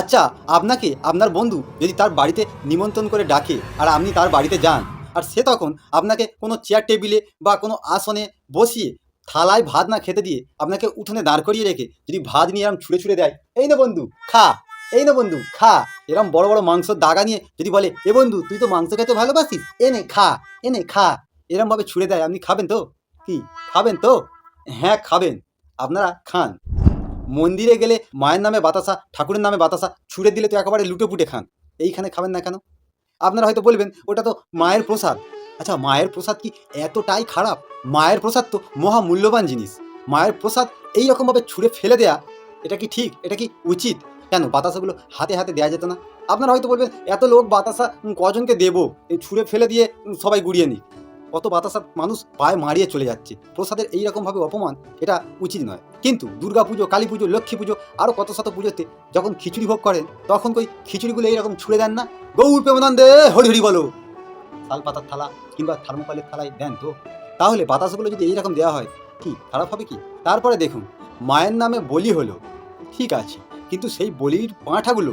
আচ্ছা আপনাকে, আপনার বন্ধু যদি তার বাড়িতে নিমন্ত্রণ করে ডাকে আর আপনি তার বাড়িতে যান, আর সে তখন আপনাকে কোনো চেয়ার টেবিলে বা কোনো আসনে বসিয়ে থালায় ভাত না খেতে দিয়ে আপনাকে উঠোনে দাঁড় করিয়ে রেখে যদি ভাত নিয়ে এরম ছুঁড়ে ছুঁড়ে দেয়, এই না বন্ধু, খা, এই না বন্ধু, খা। এরম বড় বড় মাংসর দাগা নিয়ে যদি বলে, এ বন্ধু, তুই তো মাংস খেতে ভালোবাসিস এনে খা এনে খা। এরমভাবে ছুঁড়ে দেয়, আপনি খাবেন তো? কি, খাবেন তো? হ্যাঁ খাবেন, আপনারা খান। মন্দিরে গেলে মায়ের নামে বাতাসা, ঠাকুরের নামে বাতাসা, ছুঁড়ে দিলে তো একেবারে লুটে পুটে খান। এইখানে খাবেন না কেন? আপনারা হয়তো বলবেন, ওটা তো মায়ের প্রসাদ। আচ্ছা মায়ের প্রসাদ কি এতটাই খারাপ? মায়ের প্রসাদ তো মহা মূল্যবান জিনিস। মায়ের প্রসাদ এই রকমভাবে ছুঁড়ে ফেলে দেয়া, এটা কি ঠিক? এটা কি উচিত? কেন, বাতাসাগুলো হাতে হাতে দেওয়া যেত না? আপনারা হয়তো বলবেন, এত লোক বাতাসা কজনকে দেবো? এই ছুঁড়ে ফেলে দিয়ে সবাই গুড়িয়ে নিক। কত বাতাসা মানুষ পায়ে মারিয়ে চলে যাচ্ছে। প্রসাদের এই রকমভাবে অপমান, এটা উচিত নয়। কিন্তু দুর্গা পুজো, কালী পুজো, লক্ষ্মী পুজো আরও কত শত পুজোতে যখন খিচুড়ি ভোগ করেন, তখন কই খিচুড়িগুলো এইরকম ছুঁড়ে দেন না? গৌর প্রেমদান দে হরি হরি বলো। শাল পাতার থালা কিংবা থার্মোকলের থালায় দেন তো। তাহলে বাতাসগুলো যদি এইরকম দেওয়া হয়, কি খারাপ হবে কি? তারপরে দেখুন, মায়ের নামে বলি হলো। ঠিক আছে, কিন্তু সেই বলির পাঁঠাগুলো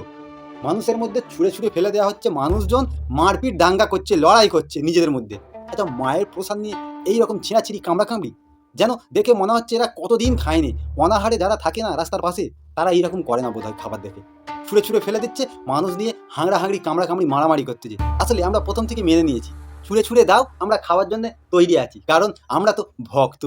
মানুষের মধ্যে ছুঁড়ে ছুঁড়ে ফেলে দেওয়া হচ্ছে। মানুষজন মারপিট দাঙ্গা করছে, লড়াই করছে নিজেদের মধ্যে। আচ্ছা মায়ের প্রসাদ নিয়ে এই রকম ছিঁড়াছিঁড়ি কামড়া কামড়ি যেন দেখে মনে হচ্ছে এরা কতদিন খায়নি। অনাহারে যারা থাকে না রাস্তার পাশে, তারা এইরকম করে না বোধহয় খাবার দেখে। ছুঁড়ে ছুঁড়ে ফেলে দিচ্ছে, মানুষ নিয়ে কামড়া কামড়ি মারামারি করতেছে আসলে আমরা প্রথম থেকে মেনে নিয়েছি। ছুঁড়ে ছুঁড়ে দাও, আমরা খাওয়ার জন্য তৈরি আছি। কারণ আমরা তো ভক্ত।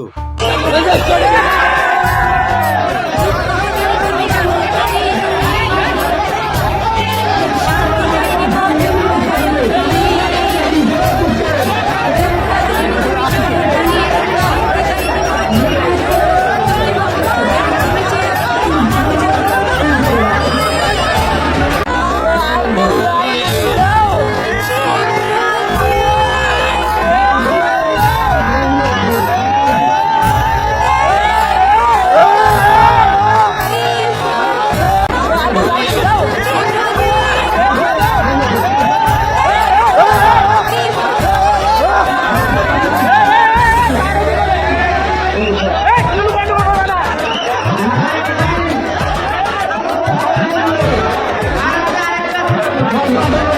Come on,